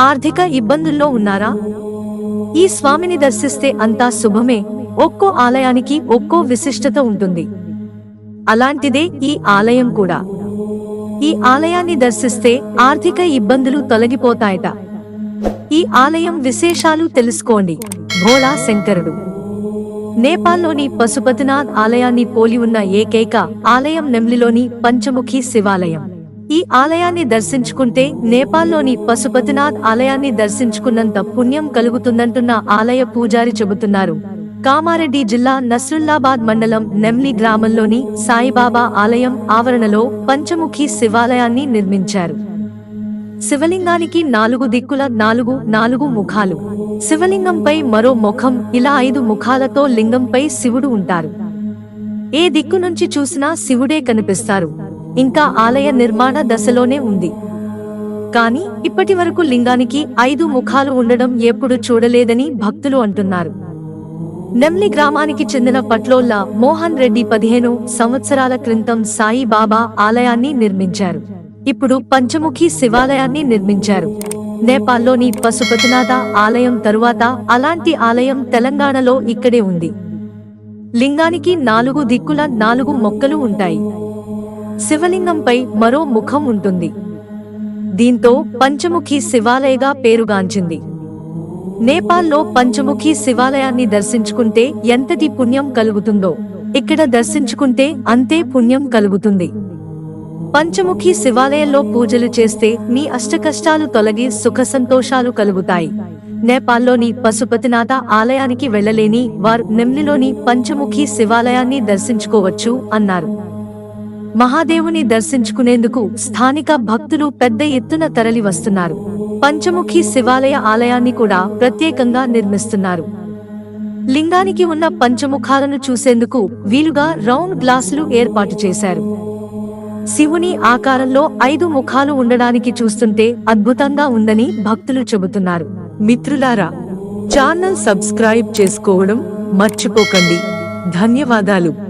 ఆర్థిక ఇబ్బందుల్లో ఉన్నారా? ఈ స్వామిని దర్శిస్తే అంతా శుభమే. ఒక్కో ఆలయానికి ఒక్కో విశిష్టత ఉంటుంది. అలాంటిదే ఈ ఆలయం కూడా. ఈ ఆలయాన్ని దర్శిస్తే ఆర్థిక ఇబ్బందులు తొలగిపోతాయట. ఈ ఆలయం విశేషాలు తెలుసుకోండి. భోళా శంకరుడు. నేపాల్లోని పశుపతినాథ్ ఆలయాన్ని పోలి ఉన్న ఏకైక ఆలయం నెమ్లిలోని పంచముఖి శివాలయం. ఈ ఆలయాన్ని దర్శించుకుంటే నేపాల్లోని పశుపతినాథ్ ఆలయాన్ని దర్శించుకున్నంత పుణ్యం కలుగుతుందంటున్న ఆలయ పూజారి చెబుతున్నారు. కామారెడ్డి జిల్లా నస్రుల్లాబాద్ మండలం నెమ్లి గ్రామంలోని సాయిబాబా ఆలయం ఆవరణలో పంచముఖి శివాలయాన్ని నిర్మించారు. శివలింగానికి నాలుగు దిక్కుల నాలుగు నాలుగు ముఖాలు. శివలింగంపై మరో ముఖం ఇలా ఐదు ముఖాలతో లింగంపై శివుడు ఉంటారు. ఏ దిక్కు నుంచి చూసినా శివుడే కనిపిస్తారు. ఇంకా ఆలయ నిర్మాణ దశలోనే ఉంది. కానీ ఇప్పటి వరకు లింగానికి ఐదు ముఖాలు ఉండడం ఎప్పుడు చూడలేదని భక్తులు అంటున్నారు. నెమ్లి గ్రామానికి చెందిన పట్లోళ్ళ మోహన్ రెడ్డి పదిహేను సంవత్సరాల క్రితం సాయిబాబా ఆలయాన్ని నిర్మించారు. ఇప్పుడు పంచముఖి శివాలయాన్ని నిర్మించారు. నేపాల్లోని పశుపతినాథ ఆలయం తరువాత అలాంటి ఆలయం తెలంగాణలో ఇక్కడే ఉంది. లింగానికి నాలుగు దిక్కుల నాలుగు మొక్కలు ఉంటాయి. శివలింగంపై మరో ముఖం ఉంటుంది. దీంతో పంచముఖి శివాలయగా పేరుగాంచింది. నేపాల్లో పంచముఖి శివాలయాన్ని దర్శించుకుంటే ఎంతటి పుణ్యం కలుగుతుందో ఇక్కడ దర్శించుకుంటే అంతే పుణ్యం కలుగుతుంది. పంచముఖి శివాలయంలో పూజలు చేస్తే మీ అష్టకష్టాలు తొలగి సుఖ సంతోషాలు కలుగుతాయి. నేపాల్లోని పశుపతినాథ ఆలయానికి వెళ్ళలేని వారు నెమ్లిలోని పంచముఖి శివాలయాన్ని దర్శించుకోవచ్చు అన్నారు. మహాదేవుని దర్శించుకునేందుకు స్థానిక భక్తులు పెద్ద ఎత్తున తరలి వస్తున్నారు పంచముఖి శివాలయ ఆలయాన్ని కూడా ప్రత్యేకంగా నిర్మిస్తున్నారు. లింగానికి ఉన్న పంచముఖాలను చూసేందుకు వీలుగా రౌండ్ గ్లాసులు ఏర్పాటు చేశారు. శివుని ఆకారంలో ఐదు ముఖాలు ఉండడానికి చూస్తుంటే అద్భుతంగా ఉందని భక్తులు చెబుతున్నారు. మిత్రులారా ఛానల్ సబ్స్క్రైబ్ చేసుకోవడం మర్చిపోకండి. ధన్యవాదాలు.